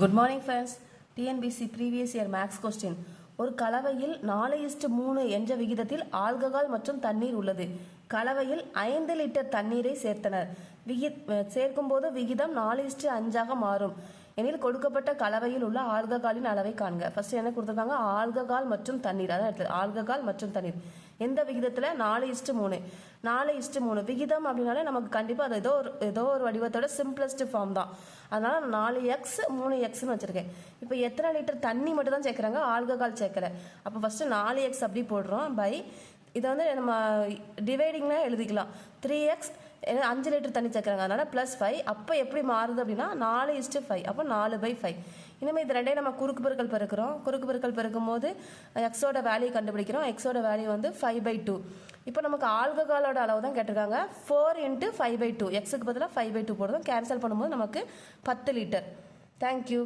Good morning friends TNPSC previous year maths question ஒரு கலவையில் நாலு இஸ்டு மூணு என்ற விகிதத்தில் ஆல்கஹால் மற்றும் தண்ணீர் உள்ளது. கலவையில் ஐந்து லிட்டர் தண்ணீரை சேர்த்தனர். விகி சேர்க்கும்போது விகிதம் நாலு இஸ்டு அஞ்சாக மாறும். எனில் கொடுக்கப்பட்ட கலவையில் உள்ள ஆல்ககாலின் அளவை காண்க. ஃபர்ஸ்ட் என்ன கொடுத்துருக்காங்க? ஆல்கஹால் மற்றும் தண்ணீர். அதான் எடுத்து ஆல்கஹால் மற்றும் தண்ணீர். எந்த விகிதத்தில்? நாலு இஸ்டு மூணு. நாலு இஸ்டு மூணு. விகிதம் அப்படின்னாலே நமக்கு கண்டிப்பாக அது ஏதோ ஒரு ஏதோ ஒரு வடிவத்தோட சிம்பிளஸ்ட் ஃபார்ம் தான். அதனால நாலு எக்ஸ் மூணு எக்ஸ்னு வச்சிருக்கேன். இப்போ எத்தனை லிட்டர் தண்ணி மட்டும் தான் சேர்க்குறாங்க? ஆல்கஹால் சேர்க்கல. அப்போ ஃபர்ஸ்ட் நாலு எக்ஸ் அப்படி போடுறோம் பை இதை வந்து நம்ம டிவைடிங்னா எழுதிக்கலாம். த்ரீ எக்ஸ் ஏன்னா அஞ்சு லிட்டர் தண்ணி சேர்க்குறாங்க. அதனால் ப்ளஸ் ஃபைவ் அப்போ எப்படி மாறுது அப்படின்னா நாலு இஸ்ட்டு ஃபைவ் அப்போ நாலு பை ஃபைவ் இனிமேல் இது ரெண்டே நம்ம குறுக்கு பெருக்கல் பெருக்கிறோம். குறுக்கு பெருக்கல் பெருக்கும் போது எக்ஸோட வேல்யூ கண்டுபிடிக்கிறோம். எக்ஸோட வேல்யூ வந்து ஃபைவ் பை டூ இப்போ நமக்கு ஆல்கஹாலோட அளவு தான் கேட்டிருக்காங்க four into five by two எக்ஸுக்கு பதிலாக ஃபைவ் பை டூ போடுறோம். கேன்சல் பண்ணும்போது நமக்கு பத்து லிட்டர் தேங்க்யூ